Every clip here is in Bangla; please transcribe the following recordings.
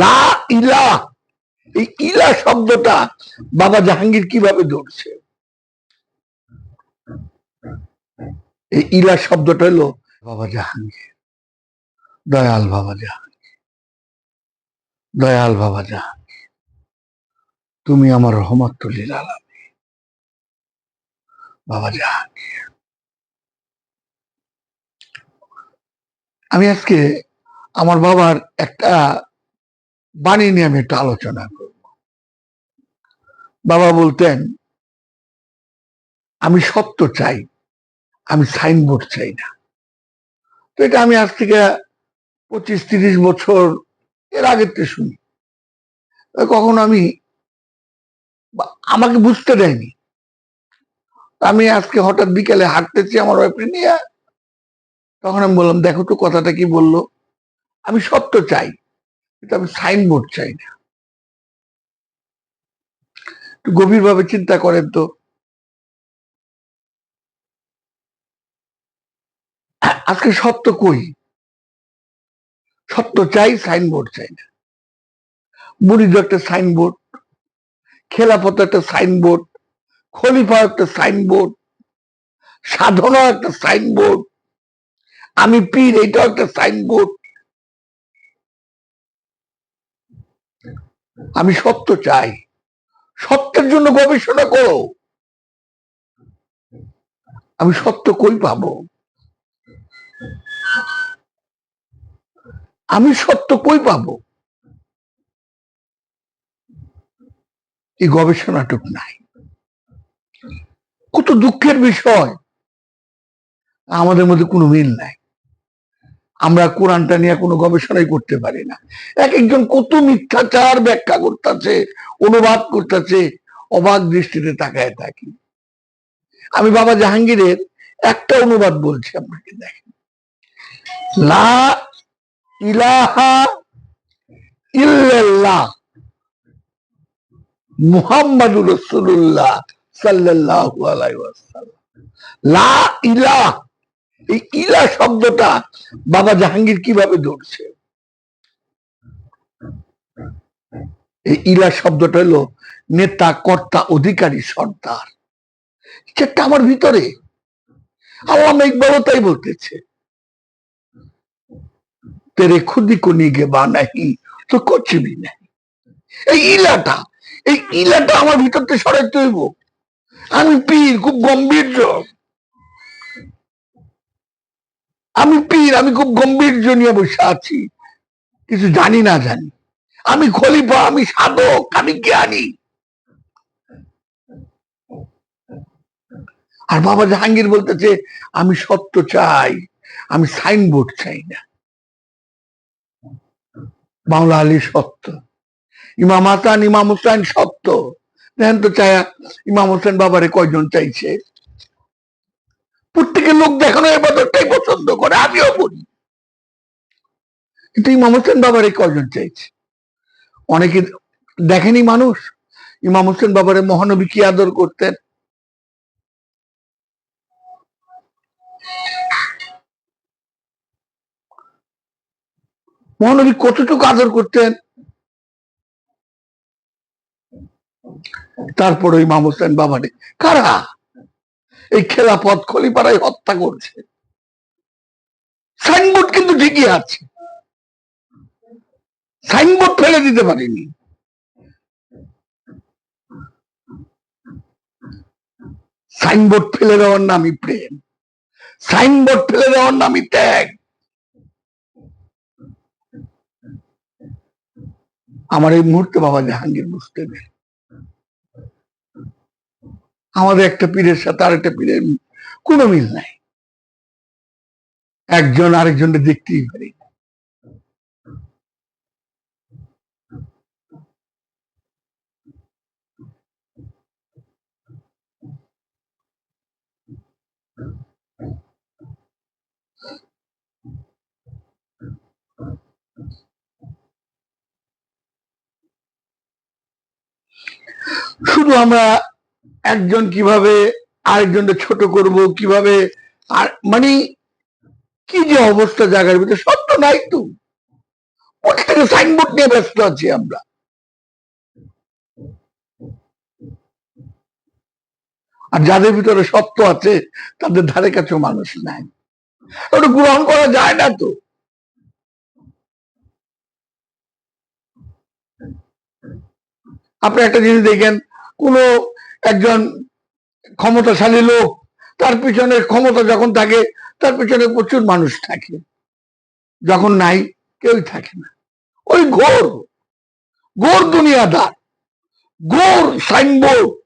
লা ইলা। এই ইলা শব্দটা বাবা জাহাঙ্গীর কীভাবে ধরছে? এই ইলা শব্দটা হলো বাবা জাহাঙ্গীর। দয়াল বাবা জাহাঙ্গীর। দয়াল বাবা জাহাঙ্গীর। তুমি আমার রহমাতুল্লিল আলামী বাবা জাহাঙ্গীর। আমি আজকে আমার বাবার একটা বাণী নিয়ে আমি একটু আলোচনা করব। বাবা বলতেন, আমি সত্য চাই, আমি সাইনবোর্ড চাই না। তো এটা আমি আজ থেকে পঁচিশ তিরিশ বছর এর আগের থেকে শুনি। কখনো আমি আমাকে বুঝতে দেয়নি। আমি আজকে হঠাৎ বিকেলে হাঁটতেছি আমার ওয়াইফকে নিয়ে। তখন আমি বললাম, দেখো তো কথাটা কি বলল? আমি সত্য চাই। কিন্তু আমি সাইনবোর্ড চাই না। একটু গভীরভাবে চিন্তা করেন তো। আজকে সত্য কই? সত্য চাই সাইনবোর্ড চাই না। মুড়িদ একটা সাইনবোর্ড খেলাপথ একটা সাইনবোর্ড খলিফা একটা সাইনবোর্ড সাধনা একটা সাইনবোর্ড আমি পীর, এটাও একটা সাইনবোর্ড আমি সত্য চাই। সত্যের জন্য গবেষণা করো। আমি সত্য কই পাবো? আমি সত্য কই পাবো? এই গবেষণাটুক নাই। কত দুঃখের বিষয়। আমাদের মধ্যে কোনো মিল নাই। আমরা কোরআনটা নিয়ে কোনো গবেষণাই করতে পারি না। এক একজন কত মিথ্যাচার ব্যাখ্যা করতেছে, অনুবাদ করতেছে, অবাক দৃষ্টিতে তাকায় থাকি। আমি বাবা জাহাঙ্গীরের একটা অনুবাদ বলছি আপনাকে, দেখেন। লা ইলাহা ইল্লাল্লাহ মুহাম্মাদুর এই ইলা শব্দটা বাবা জাহাঙ্গীর কীভাবে ধরছে? এই ইলা শব্দটা হলো নেতা, কর্তা, অধিকারী, সর্দার। এটা আমার ভিতরে। আল্লাহ ইকবালও তাই বলতেছে। তেরে খুদি কো নিগে বা নাহি, তো কচবি নাই এই ইলাটা এই ইলাটা আমার ভিতরতে সরাইতে হইব। আমি পীর, খুব গম্ভীর্য আমি পীর, আমি খুব গম্ভীর্য নিয়ে বসে আছি। কিছু জানি না জানি। আমি খলিফা, আমি সাধক, আমি জ্ঞানী। আর বাবা জাহাঙ্গীর বলতেছে, আমি সত্য চাই, আমি সাইনবোর্ড চাই না। বাংলা আলী সত্য। ইমাম হাসান, ইমাম হোসেন সত্য। দেখেন তো চায়া, ইমাম হোসেন বাবারে কয়জন চাইছে? প্রত্যেকের লোক দেখানো এবাদতটাই পছন্দ করে, আমিও বলি কিন্তু ইমাম হোসেন বাবারে কয়জন চাইছে। অনেকে দেখেনি মানুষ, ইমাম হোসেন বাবারে মহানবী কি আদর করতেন? মহানবী কতটুকু আদর করতেন? তারপরে ইমাম হোসেন বাবারে, কারা? এই খেলাপথ খলিপাড়ায় হত্যা করছে। সাইনবোর্ড কিন্তু ঠিকই আছে। সাইনবোর্ড ফেলে দিতে পারিনি। সাইনবোর্ড ফেলে দেওয়ার নামই প্রেম। সাইনবোর্ড ফেলে দেওয়ার নামই ত্যাগ। আমার এই মুহূর্তে বাবা জাহাঙ্গীর বুঝতে নেই আমাদের একটা পীরের সাথে আরেকটা পীরের কোনো মিল নাই। একজন আরেকজনকে দেখতেই পারি শুধু আমরা একজন কীভাবে আরেকজনকে ছোট করব, কীভাবে আর মানে কি যে অবস্থা জায়গার ভিতরে সত্য নাই তো। প্রত্যেকে সাইনবোর্ড নিয়ে ব্যস্ত আছি আমরা। আর যাদের ভিতরে সত্য আছে, তাদের ধারে কাছে মানুষ নাই। ওটা গ্রহণ করা যায় না তো। আপনি একটা জিনিস দেখেন, কোন একজন ক্ষমতাশালী লোক, তার পিছনে ক্ষমতা যখন থাকে, তার পিছনে প্রচুর মানুষ থাকে। যখন নাই কেউই থাকে না। ওই ঘোর ঘোর দুনিয়াদার, ঘোর সাইনবোর্ড।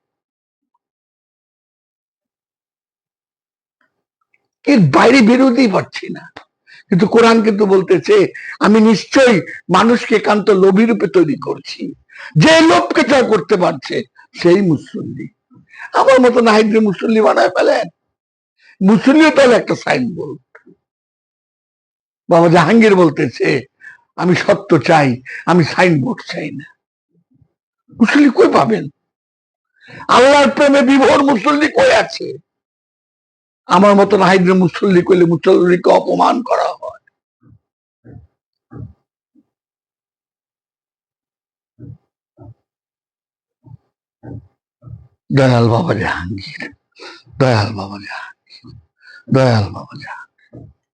এর বাইরে বেরোতেই পারছি না। কিন্তু কোরআন কিন্তু বলতেছে, আমি নিশ্চয়ই মানুষকে একান্ত লোভী রূপে তৈরি করছি। যে লোভকে জয় করতে পারছে সেই মুসল্লি। আমার মতো নাহিদকে মুসল্লি বানায় ফেলেন। মুসল্লিও তাহলে একটা সাইনবোর্ড। বাবা জাহাঙ্গীর বলতেছে, আমি সত্য চাই, আমি সাইনবোর্ড চাই না। মুসল্লি কই পাবেন? আল্লাহর প্রেমে বিভোর মুসল্লি কই আছে? আমার মতো নাহিদের মুসল্লি কইলে মুসল্লিকে অপমান করা হয়। দয়াল বাবা জাহাঙ্গীর দয়াল বাবা জাহাঙ্গীর দয়াল বাবা জাহাঙ্গীর।